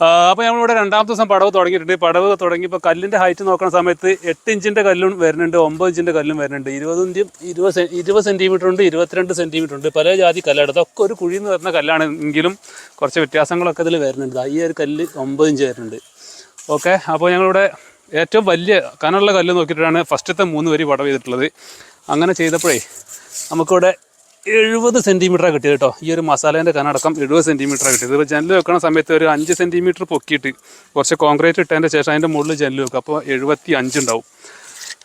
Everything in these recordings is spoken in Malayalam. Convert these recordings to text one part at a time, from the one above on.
അപ്പോൾ നമ്മളിവിടെ രണ്ടാമത്തെ ദിവസം പടവ് തുടങ്ങിയിട്ടുണ്ട്. പടവ് തുടങ്ങിയപ്പോൾ കല്ലിന്റെ ഹൈറ്റ് നോക്കുന്ന സമയത്ത് എട്ട് ഇഞ്ചിന്റെ കല്ലും വരുന്നുണ്ട് ഒമ്പത് ഇഞ്ചിന്റെ കല്ലും വരുന്നുണ്ട്. ഇരുപത് ഇഞ്ചും ഇരുപത് ഇരുപത് സെന്റിമീറ്റർ ഉണ്ട് ഇരുപത്തിരണ്ട് സെന്റിമീറ്റർ ഉണ്ട്. പല ജാതി കല്ലാണ് ഇതൊക്കെ ഒരു കുഴി എന്ന് കല്ലാണ് എങ്കിലും കുറച്ച് വ്യത്യാസങ്ങളൊക്കെ ഇതിൽ വരുന്നുണ്ട്. ഈ ഒരു കല്ല് ഒമ്പത് ഇഞ്ച് വരുന്നുണ്ട്. ഓക്കെ അപ്പോൾ ഞങ്ങളിവിടെ ഏറ്റവും വലിയ കനുള്ള കല്ല് നോക്കിയിട്ടാണ് ഫസ്റ്റത്തെ മൂന്ന് വരി പടവ് ചെയ്തിട്ടുള്ളത്. അങ്ങനെ ചെയ്തപ്പോഴേ നമുക്കിവിടെ എഴുപത് സെന്റിമീറ്ററാണ് കിട്ടിയത് കേട്ടോ. ഈ ഒരു മസാലേന്റെ കനടക്കം എഴുപത് സെന്റിമീറ്ററാണ് കിട്ടിയത്. ഇപ്പോൾ ജനൽ വെക്കുന്ന സമയത്ത് ഒരു അഞ്ച് സെന്റിമീറ്റർ പൊക്കിയിട്ട് കുറച്ച് കോൺക്രീറ്റ് ഇട്ടതിന്റെ ശേഷം അതിന്റെ മുകളിൽ ജനൽ വെക്കും. അപ്പോൾ എഴുപത്തി അഞ്ചുണ്ടാവും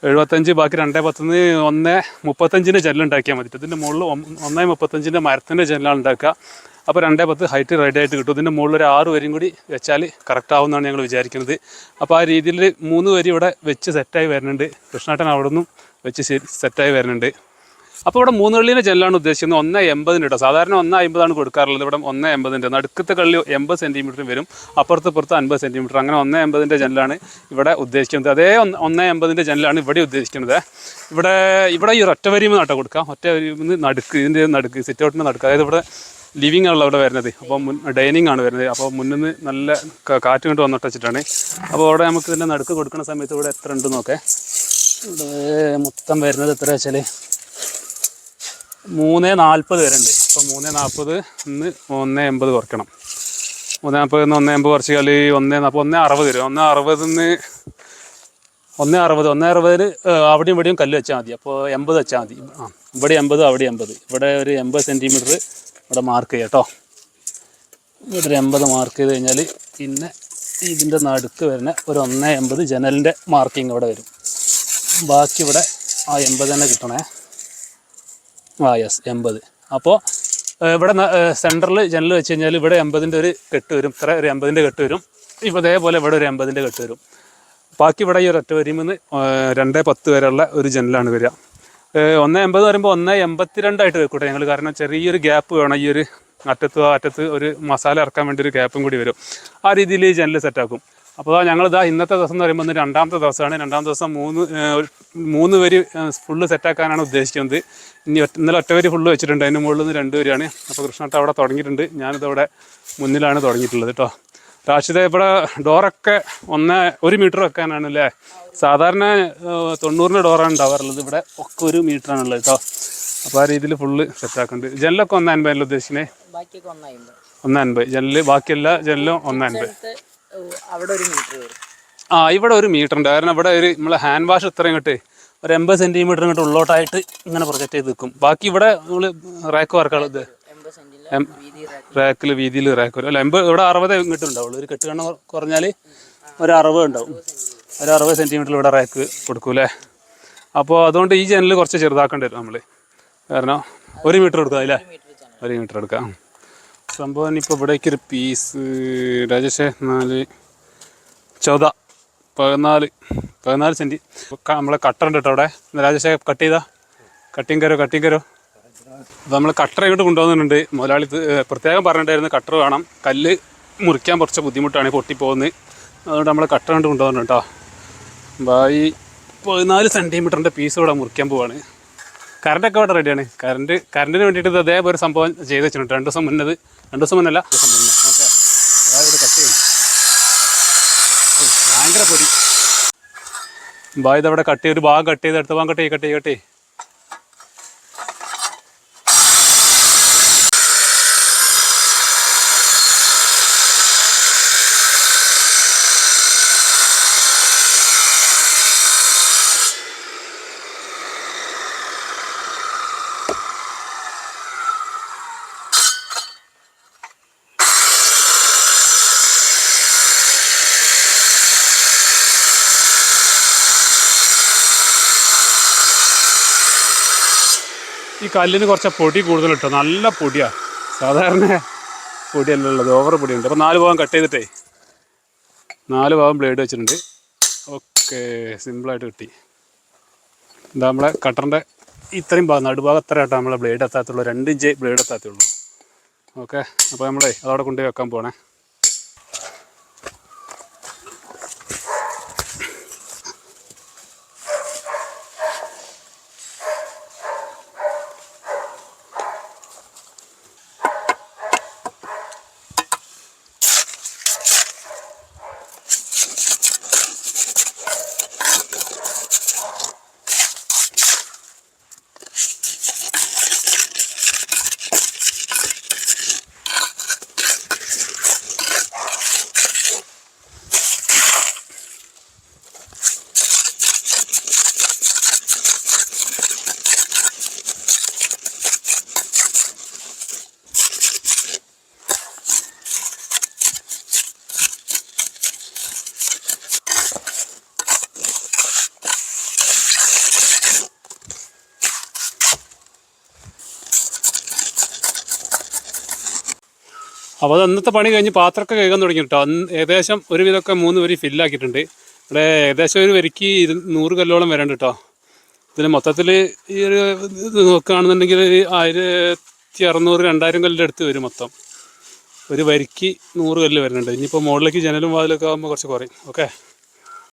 എഴുപത്തഞ്ച് ബാക്കി രണ്ടേ പത്തുനിന്ന് ഒന്ന് മുപ്പത്തഞ്ചിന്റെ ജനലുണ്ടാക്കിയാൽ മതി. ഇതിന്റെ മുകളിൽ ഒന്നേ മുപ്പത്തഞ്ചിന്റെ മരത്തിന്റെ ജനലാണ് ഉണ്ടാക്കുക. അപ്പോൾ രണ്ടേ പത്ത് ഹൈറ്റ് റെഡി ആയിട്ട് കിട്ടും. ഇതിന്റെ മുകളിൽ ഒരു ആറ് വരിയും കൂടി വെച്ചാൽ കറക്റ്റ് ആവുമെന്നാണ് ഞങ്ങൾ വിചാരിക്കുന്നത് അപ്പോൾ ആ രീതിയിൽ മൂന്ന് വരി ഇവിടെ വെച്ച് സെറ്റായി വരുന്നുണ്ട്. കൃഷ്ണാട്ടൻ അവിടെ നിന്നും വെച്ച് സെറ്റായി വരുന്നുണ്ട്. അപ്പോൾ ഇവിടെ മൂന്ന് കള്ളിന്റെ ജനലാണ് ഉദ്ദേശിക്കുന്നത്. ഒന്ന് എൺപതിന് കേട്ടോ സാധാരണ ഒന്ന് അമ്പതാണ് കൊടുക്കാറുള്ളത്. ഇവിടെ ഒന്ന് എൺപതിന്റെ നടുക്കത്തെ കള്ളി എൺപത് സെന്റിമീറ്ററും വരും. അപ്പുറത്ത് പുറത്ത് അൻപത് സെന്റിമീറ്റർ അങ്ങനെ ഒന്ന് എൺപതിന്റെ ജനലാണ് ഇവിടെ ഉദ്ദേശിക്കുന്നത്. അതേ ഒന്ന് എൺപതിന്റെ ജനലാണ് ഇവിടെ ഉദ്ദേശിക്കുന്നത്. ഇവിടെ ഇവിടെ ഈ ഒറ്റ വരിയും നട്ട കൊടുക്കാം ഒറ്റ വരിയിൽ നടുക്ക് ഇതിന്റെ നടുക്ക് സിറ്റ് ഔട്ടിന്റെ നടുക്ക്. അതായത് ഇവിടെ ലിവിങ് ആണല്ലോ അവിടെ വരുന്നത്. അപ്പോൾ മുൻ ഡൈനിങ് ആണ് വരുന്നത്. അപ്പോൾ മുന്നിൽ നിന്ന് നല്ല കാറ്റ് കൊണ്ട് വന്നിട്ട് വെച്ചിട്ടാണ്. അപ്പോൾ അവിടെ നമുക്ക് ഇതിന്റെ നടുക്ക് കൊടുക്കുന്ന സമയത്ത് ഇവിടെ എത്ര ഉണ്ട് നോക്കേ. ഇവിടെ മൊത്തം വരുന്നത് എത്ര വെച്ചാൽ മൂന്ന് നാൽപ്പത് വരെയുണ്ട്. അപ്പോൾ മൂന്ന് നാൽപ്പത് ഇന്ന് ഒന്ന് എൺപത് കുറയ്ക്കണം. മൂന്ന് നാൽപ്പത് നിന്ന് ഒന്ന് എൺപത് കുറച്ച് കളി ഒന്ന് അപ്പോൾ ഒന്ന് അറുപത് വരും. ഒന്ന് അറുപതിന്ന് ഒന്ന് അറുപത് ഒന്ന് അറുപതിൽ അവിടെയും ഇവിടെയും കല്ല് വെച്ചാൽ മതി. അപ്പോൾ എൺപത് വെച്ചാൽ മതി. ആ ഇവിടെ എൺപത് അവിടെ എൺപത്. ഇവിടെ ഒരു എൺപത് സെന്റിമീറ്റർ ഇവിടെ മാർക്ക് ചെയ്യാം കേട്ടോ. ഇവിടെ ഒരു എൺപത് മാർക്ക് ചെയ്ത് കഴിഞ്ഞാൽ പിന്നെ ഇതിന്റെ നടുക്ക് വരുന്ന ഒരു ഒന്ന് എൺപത് ജനലിന്റെ മാർക്കിംഗ് ഇവിടെ വരും. ബാക്കി ഇവിടെ ആ എൺപത് തന്നെ കിട്ടണേ. ആ യെസ് എൺപത്. അപ്പോൾ ഇവിടെ സെന്ററിൽ ജനൽ വെച്ച് കഴിഞ്ഞാൽ ഇവിടെ എൺപതിന്റെ ഒരു കെട്ട് വരും. ഇത്ര ഒരു എൺപതിന്റെ കെട്ട് വരും. ഇപ്പോൾ ഇതേപോലെ ഇവിടെ ഒരു എൺപതിന്റെ കെട്ട് വരും. ബാക്കി ഇവിടെ ഈ ഒരു ഒറ്റ വരിയിൽ നിന്ന് രണ്ട് പത്ത് വരെയുള്ള ഒരു ജനലാണ് വരിക. ഒന്ന് എൺപത് പറയുമ്പോൾ ഒന്ന് എൺപത്തിരണ്ടായിട്ട് വെക്കൂട്ടെ ഞങ്ങൾ കാരണം ചെറിയൊരു ഗ്യാപ്പ് വേണം. ഈ ഒരു അറ്റത്ത് അറ്റത്ത് ഒരു മസാല ഇറക്കാൻ വേണ്ടി ഒരു ഗ്യാപ്പും കൂടി വരും. ആ രീതിയിൽ ഈ ജനൽ സെറ്റാക്കും അപ്പോൾ ഞങ്ങളിതാ ഇന്നത്തെ ദിവസം എന്ന് പറയുമ്പോൾ രണ്ടാമത്തെ ദിവസമാണ്. രണ്ടാം ദിവസം മൂന്ന് മൂന്ന് പേര് ഫുള്ള് സെറ്റാക്കാനാണ് ഉദ്ദേശിക്കുന്നത് ഇനി ഒറ്റ- ഇന്നലെ ഒറ്റ പേര് ഫുള്ള് വെച്ചിട്ടുണ്ട്. അതിന് മുകളിൽ നിന്ന് രണ്ട് പേരാണ് അപ്പോൾ കൃഷ്ണട്ട അവിടെ തുടങ്ങിയിട്ടുണ്ട്. ഞാനിത് അവിടെ മുന്നിലാണ് തുടങ്ങിയിട്ടുള്ളത് കേട്ടോ രാഷിത ഇവിടെ ഡോറൊക്കെ ഒന്ന് ഒരു മീറ്റർ വെക്കാനാണ് അല്ലേ സാധാരണ തൊണ്ണൂറിന്റെ ഡോറാണ് ഉണ്ടാവാറുള്ളത്. ഇവിടെ ഒക്കെ ഒരു മീറ്ററാണുള്ളത് കേട്ടോ അപ്പോൾ ആ രീതിയിൽ ഫുള്ള് സെറ്റാക്കുന്നുണ്ട് ജനലൊക്കെ ഒന്ന് അൻപതല്ല ഉദ്ദേശിക്കുന്നത് ഒന്ന് അൻപത്. ജനൽ ബാക്കിയെല്ലാ ജനലും ഒന്ന് അൻപത്. അവിടെ ഒരു മീറ്റർ വരും. ആ ഇവിടെ ഒരു മീറ്റർ ഉണ്ട്. കാരണം ഇവിടെ ഒരു നമ്മളെ ഹാൻഡ് വാഷ് ഇത്രയും ഇങ്ങോട്ട് ഒരു എൺപത് സെന്റിമീറ്റർ ഇങ്ങോട്ട് ഉള്ളോട്ടായിട്ട് ഇങ്ങനെ പ്രൊജക്റ്റ് ചെയ്ത് നിൽക്കും. ബാക്കി ഇവിടെ നമ്മൾ റാക്ക് വർക്കാളത് റാക്കിൽ വീതിയിൽ റാക്ക് വരും. അല്ല എൺപത് ഇവിടെ അറുപത് ഇങ്ങോട്ട് ഉണ്ടാവുള്ളൂ. ഒരു കെട്ടുകണ്ണ കുറഞ്ഞാൽ ഒരു അറുപത് ഉണ്ടാവും. ഒരു അറുപത് സെന്റിമീറ്റർ ഇവിടെ റാക്ക് കൊടുക്കൂലേ അപ്പോൾ അതുകൊണ്ട് ഈ ജനൽ കുറച്ച് ചെറുതാക്കേണ്ടി വരും നമ്മൾ കാരണം ഒരു മീറ്റർ കൊടുക്കാം അല്ലേ ഒരു മീറ്റർ എടുക്കാം. സംഭവം ഇപ്പോൾ ഇവിടേക്കൊരു പീസ് രാജേഷേ നാല് ചൗദ പതിനാല് പതിനാല് സെന്റി നമ്മളെ കട്ടർ ഉണ്ട് കേട്ടോ അവിടെ. രാജേഷേ കട്ട് ചെയ്താ. കട്ടിങ് കരോ കട്ടിങ് കരോ. നമ്മൾ കട്ടർ ഇങ്ങോട്ട് കൊണ്ടുവന്നിട്ടുണ്ട്. മുതലാളി പ്രത്യേകം പറഞ്ഞിട്ടായിരുന്നു കട്ടർ വേണം. കല്ല് മുറിക്കാൻ കുറച്ച് ബുദ്ധിമുട്ടാണ് പൊട്ടിപ്പോകുന്നത്. അതുകൊണ്ട് നമ്മൾ കട്ടർ കൊണ്ട് കൊണ്ടുവന്നിട്ടുണ്ട് കേട്ടോ. ബായി പതിനാല് സെന്റിമീറ്ററിന്റെ പീസ് ഇവിടെ മുറിക്കാൻ പോവാണ്. കറണ്ടൊക്കെ ഇവിടെ റെഡിയാണ് കറണ്ട് കറണ്ടിന് വേണ്ടിയിട്ട് ഇത് അതേപോലെ സംഭവം ചെയ്ത് വെച്ചിട്ടുണ്ട്. രണ്ട് ദിവസം മുന്നത് രണ്ട് ദിവസം മുന്നല്ല ഓക്കെ. അതായത് കട്ട് ചെയ്യും ഭയങ്കര പൊടി. ബാ അവിടെ കട്ട് ചെയ്ത് ഒരു ഭാഗം കട്ട് ചെയ്ത് അടുത്ത ഭാഗം കട്ട് ചെയ്ത് കട്ട് ചെയ്ത് കട്ട് ചെയ്ത് ഈ കല്ലിന് കുറച്ച് പൊടി കൂടുതൽ ഇട്ടോ നല്ല പൊടിയാണ് സാധാരണ പൊടിയല്ല ഉള്ളത്. ഓവർ പൊടിയുണ്ട്. അപ്പോൾ നാല് ഭാഗം കട്ട് ചെയ്തിട്ടേ നാല് ഭാഗം ബ്ലേഡ് വെച്ചിട്ടുണ്ട്. ഓക്കെ സിമ്പിളായിട്ട് കിട്ടി. ഇതാ നമ്മളെ കട്ടറിന്റെ ഇത്രയും ഭാഗം നടുഭാഗം അത്ര ആട്ടോ നമ്മളെ ബ്ലേഡ് എത്താത്തുള്ളൂ. രണ്ട് ഇഞ്ച് ബ്ലേഡ് എത്താത്തുള്ളൂ. ഓക്കെ അപ്പോൾ നമ്മളെ അതവിടെ കൊണ്ടുപോയി വെക്കാൻ പോണേ. അപ്പോൾ അത് അന്നത്തെ പണി കഴിഞ്ഞ് പാത്രമൊക്കെ കഴുകാൻ തുടങ്ങി കേട്ടോ അന്ന് ഏകദേശം ഒരു വിധമൊക്കെ മൂന്ന് വരി ഫില്ലാക്കിയിട്ടുണ്ട്. ഇവിടെ ഏകദേശം ഒരു വരിക്ക് ഇരു നൂറ് കല്ലോളം വരണ്ട് കേട്ടോ ഇതിന് മൊത്തത്തിൽ ഈ ഒരു ഇത് നോക്കുകയാണെന്നുണ്ടെങ്കിൽ ഒരു ആയിരത്തി അറുന്നൂറ് രണ്ടായിരം കല്ലിന്റെ അടുത്ത് വരും മൊത്തം. ഒരു വരിക്ക് നൂറ് കല്ല് വരുന്നുണ്ട്. ഇനിയിപ്പോൾ മുകളിലേക്ക് ജനലും വാതിലൊക്കെ ആകുമ്പോൾ കുറച്ച് കുറയും. ഓക്കെ?